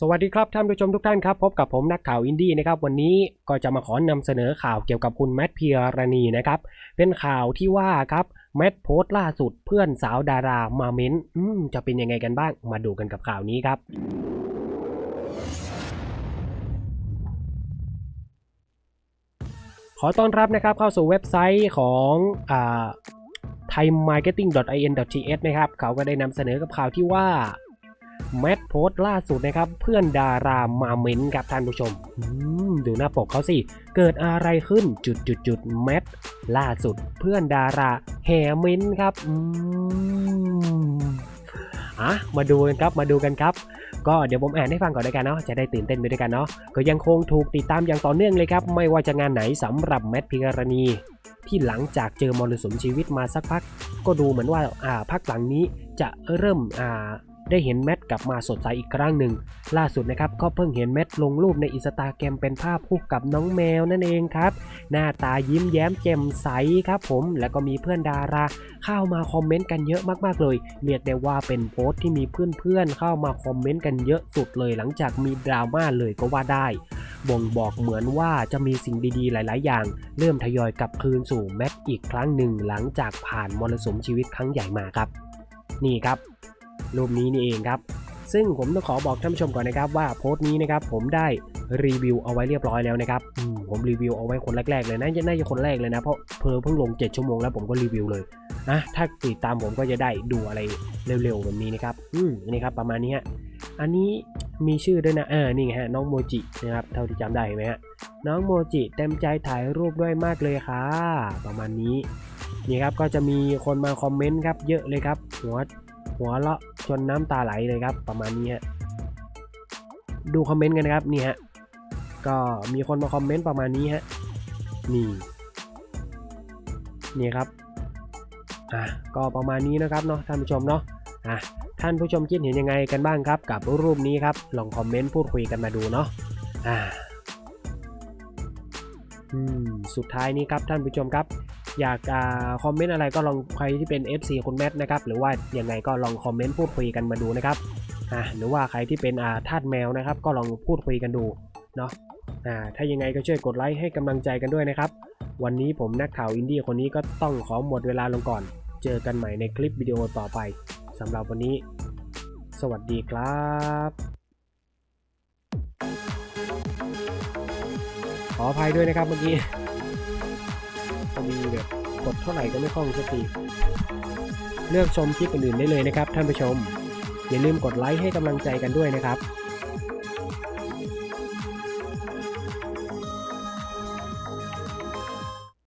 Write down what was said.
สวัสดีครับท่านผู้ชมทุกท่านครับ พบกับผมนักข่าวอินดี้นะครับ วันนี้ก็จะมาขอนำเสนอข่าวเกี่ยวกับคุณแมทพีรณีนะครับ เป็นข่าวที่ว่าครับแมทโพสต์ล่าสุดเพื่อนสาวดารามาเม้นอืมจะเป็นยังไงกันบ้างมาดูกันกับข่าวนี้ครับขอต้อนรับนะครับเข้าสู่เว็บไซต์ของอ่า thaimarketing.in.th นะครับเขาก็ได้นำเสนอกับข่าวที่ว่า แมทโพสล่าสุดนะครับ เพื่อนดารามาเม้นครับท่านผู้ชมมดูหน้าปกเขาสิ เกิดอะไรขึ้นจุดจุดจุดแมทล่าสุดเพื่อนดาราแห่เม้นครับอะมาดูกันครับมาดูกันครับ ก็เดี๋ยวผมอ่านให้ฟังก่อนด้วยกันเนาะจะได้ตื่นเต้นไปด้วยกันเนาะก็ยังคงถูกติดตามอย่างต่อเนื่องเลยครับ ไม่ว่าจะงานไหนสำหรับแมทพิการณีที่หลังจากเจอมรสุมชีวิตมาสักพัก ก็ดูเหมือนว่าอ่าพักหลังนี้จะเริ่มอ่า ได้เห็นแมทกลับมาสดใสอีกครั้งหนึ่ง ล่าสุดนะครับก็เพิ่งเห็นแมทลงรูปในอินสตาแกรมเป็นภาพคู่กับน้องแมวนั่นเองครับ หน้าตายิ้มแย้มแจ่มใสครับผมแล้วก็มีเพื่อนดารา เข้ามาคอมเมนต์กันเยอะมากๆเลย เรียกได้ว่าเป็นโพสต์ที่มีเพื่อนๆเข้ามาคอมเมนต์กันเยอะสุดเลย หลังจากมีดราม่าเลยก็ว่าได้บ่งบอกเหมือนว่าจะมีสิ่งดีๆ หลาย ๆ อย่าง เริ่มทยอยกลับคืนสู่แมทอีกครั้งหนึ่งหลังจากผ่านมรสุมชีวิตครั้งใหญ่มาครับ นี่ครับ รูปนี้นี่เองครับ ซึ่งผมต้องขอบอกท่านผู้ชมก่อนนะครับว่าโพสต์นี้นะครับผมได้รีวิวเอาไว้เรียบร้อยแล้วนะครับมผมรีวิวเอาไว้คนแรกๆเลยนะน่าจะคนแรกเลยนะเพราะเพอเพิ่งลง 7 ชั่วโมงแล้วผมก็รีวิวเลยนะถ้าติดตามผมก็จะได้ดูอะไรเร็วๆแบบนี้นะครับอืมนี่ครับประมาณนี้ฮะอันนี้มีชื่อด้วยนะเออนี่ไงฮะน้องโมจินะครับเท่าที่จำได้ไหมฮะน้องโมจิเต็มใจถ่ายรูปด้วยมากเลยค่ะ ประมาณนี้นี่ครับก็จะมีคนมาคอมเมนต์ครับเยอะเลยครับ หัวหัวเราะ จนน้ำตาไหลเลยครับ ประมาณนี้ฮะดูคอมเมนต์กันนะครับนี่ฮะก็มีคนมาคอมเมนต์ประมาณนี้ฮะนี่นี่ครับอะก็ประมาณนี้นะครับเนาะท่านผู้ชมเนาะอะท่านผู้ชมคิดเห็นยังไงกันบ้างครับ กับรูปนี้ครับลองคอมเมนต์พูดคุยกันมาดูเนาะอ่าอืมสุดท้ายนี้ครับท่านผู้ชมครับ อยากอคอมเมนต์อะไรก็ลองใครที่เป็น FC คุณแมทนะครับหรือว่ายังไงก็ลองคอมเมนต์พูดคุยกันมาดูนะครับอ่าหรือว่าใครที่เป็นอ่าทาสแมวนะครับ ก็ลองพูดคุยกันดูเนาะอ่าถ้ายังไงก็ช่วยกดไลค์ให้กำลังใจกันด้วยนะครับ วันนี้ผมนักข่าวอินดี้คนนี้ก็ต้องขอหมดเวลาลงก่อน เจอกันใหม่ในคลิปวิดีโอต่อไปสำหรับวันนี้ สวัสดีครับขออภัยด้วยนะครับเมื่อกี้ มีแบบกดเท่าไหร่ก็ไม่คล่องสักทีเลือกชมคลิปอื่นๆได้เลยนะครับท่านผู้ชม อย่าลืมกดไลค์ให้กำลังใจกันด้วยนะครับ